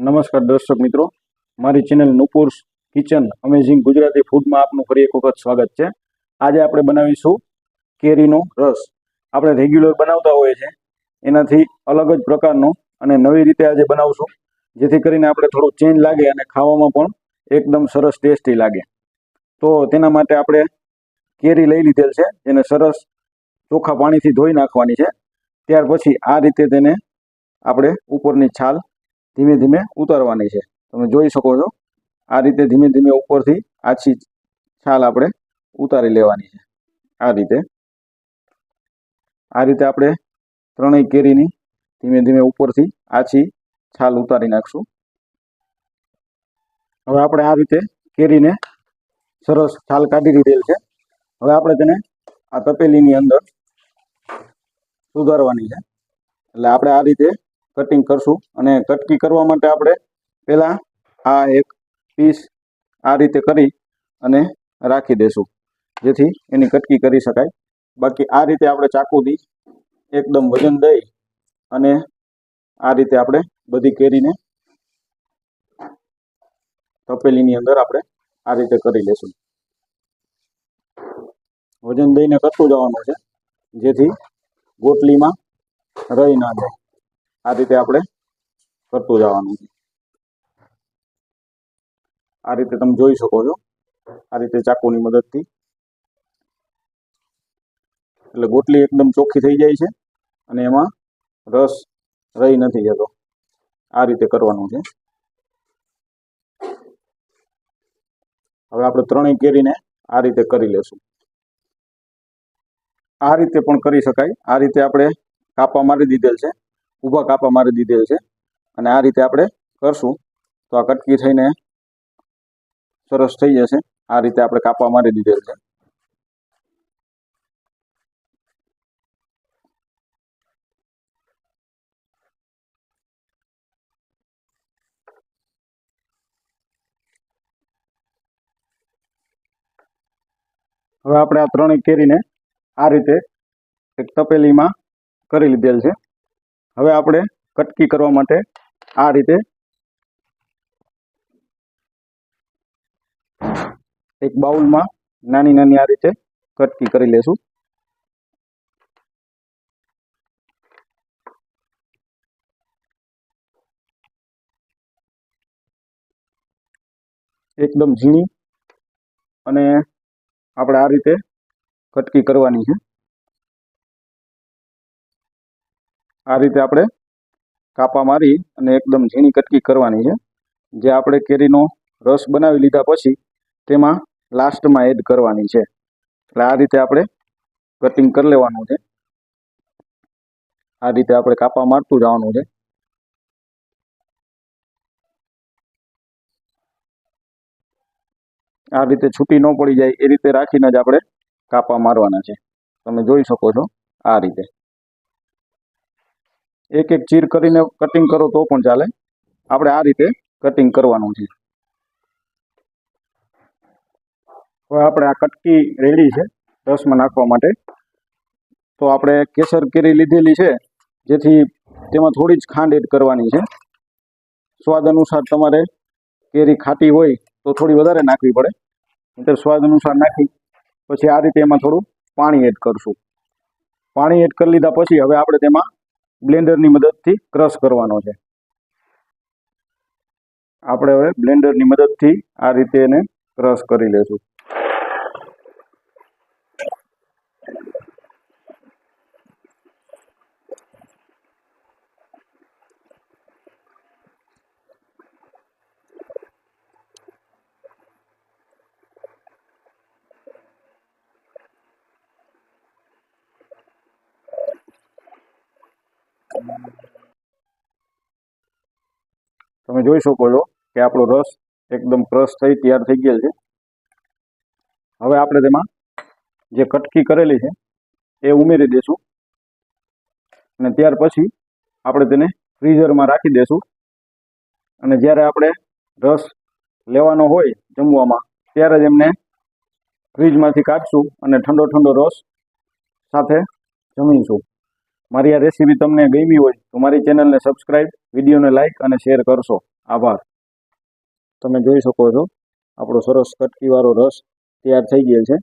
નમસ્કાર દર્શક મિત્રો. મારી channel Nupur's kitchen amazing Gujarati ફૂડમાં આપનું ફરી એક વખત સ્વાગત છે. આજે આપણે બનાવીશું કેરીનો રસ. આપણે રેગ્યુલર બનાવતા હોઈએ છીએ. એનાથી અલગ જ પ્રકારનો અને નવી રીતે આજે બનાવશું. જેથી કરીને આપણે થોડું ચેન્જ લાગે અને ખાવામાં પણ એકદમ સરસ ટેસ્ટી લાગે. તો તેના માટે આપણે કેરી લઈ લીધેલ છે. જેને સરસ ચોખ્ખા પાણીથી ધોઈ નાખવાની છે. ત્યાર પછી આ રીતે તેને આપણે ઉપરની છાલ ધીમે ધીમે ઉતારવાની છે. તમે જોઈ શકો છો, આ રીતે ધીમે ધીમે ઉપરથી આછી છાલ આપણે ઉતારી લેવાની છે. આ રીતે આ રીતે આપણે ત્રણેય કેરીની ધીમે ધીમે ઉપરથી આછી છાલ ઉતારી નાખશું. હવે આપણે આ રીતે કેરીને સરસ છાલ કાઢી દીધેલ છે. હવે આપણે તેને આ તપેલીની અંદર સુધારવાની છે. એટલે આપણે આ રીતે કટિંગ કરશું અને કટકી કરવા માટે આપણે પહેલાં આ એક પીસ આ રીતે કરી અને રાખી દેશું. જેથી એની કટકી કરી શકાય. બાકી આ રીતે આપણે ચાકુથી એકદમ વજન દઈ અને આ રીતે આપણે બધી કેરીને તપેલીની અંદર આપણે આ રીતે કરી લેશું. વજન દઈને કરતું જવાનું છે. જેથી ગોટલીમાં રહી ના જાય. આ રીતે આપણે કરતું જવાનું. છે આ રીતે તમે જોઈ શકો છો. આ રીતે ચાકુની મદદથી. એટલે ગોટલી એકદમ ચોખ્ખી થઈ જાય છે અને એમાં રસ રહી નથી જતો. આ રીતે કરવાનું છે. હવે આપણે ત્રણેય કેરીને આ રીતે કરી લેશું. આ રીતે પણ કરી શકાય. આ રીતે આપણે કાપા મારી દીધેલ છે. ઊભા કાપા મારી દીધેલ છે. અને આ રીતે આપણે કરશું. તો આ કટકી થઈને સરસ થઈ જશે. આ રીતે આપણે કાપા મારી દીધેલ છે. હવે આપણે આ ત્રણેય કેરીને આ રીતે એક તપેલીમાં કરી લીધેલ છે. હવે આપણે કટકી કરવા માટે આ રીતે એક બાઉલમાં નાની નાની આ રીતે કટકી કરી લેશું. એકદમ ઝીણી અને આપણે આ રીતે કટકી કરવાની છે. આ રીતે આપણે કાપા મારી અને એકદમ ઝીણી કટકી કરવાની છે. જે આપણે કેરીનો રસ બનાવી લીધા પછી તેમાં લાસ્ટમાં એડ કરવાની છે. એટલે આ રીતે આપણે કટિંગ કરી લેવાનું છે. આ રીતે આપણે કાપા મારતું જવાનું છે. આ રીતે છૂટી ન પડી જાય એ રીતે રાખીને જ આપણે કાપા મારવાના છે. તમે જોઈ શકો છો આ રીતે. એક એક ચીર કરીને કટિંગ કરો તો પણ ચાલે. આપણે આ રીતે કટિંગ કરવાનું છે. હવે આપણે આ કટકી રેડી છે રસમાં નાખવા માટે. તો આપણે કેસર કેરી લીધેલી છે, જેથી તેમાં થોડી જ ખાંડ એડ કરવાની છે. સ્વાદ અનુસાર તમારે કેરી ખાટી હોય તો થોડી વધારે નાખવી પડે. નહીંતર સ્વાદ અનુસાર નાખી પછી આ રીતે એમાં થોડું પાણી એડ કરશું. પાણી એડ કરી લીધા પછી હવે આપણે તેમાં બ્લેન્ડરની મદદથી ક્રશ કરવાનો છે. આપણે હવે બ્લેન્ડરની મદદથી આ રીતે એને ક્રશ કરી લેશું. તમે જોઈ શકો છો કે આપણો રસ એકદમ ક્રશ થઈ તૈયાર થઈ ગયેલ છે. હવે આપણે તેમાં જે કટકી કરેલી છે, એ ઉમેરી દઈશું અને ત્યાર પછી આપણે તેને ફ્રીઝરમાં રાખી દઈશું અને જ્યારે આપણે રસ લેવાનો હોય જમવામાં, ત્યારે જ એમને ફ્રીજમાંથી કાઢશું અને ઠંડો ઠંડો રસ સાથે જમીશું. મારી આ રેસીપી તમને ગમી હોય તો મારી ચેનલને સબસ્ક્રાઈબ વિડીયોને લાઇક અને શેર કરશો. આભાર. તમે જોઈ શકો છો, આપણો સરસ કટકીવાળો રસ તૈયાર થઈ ગયો છે.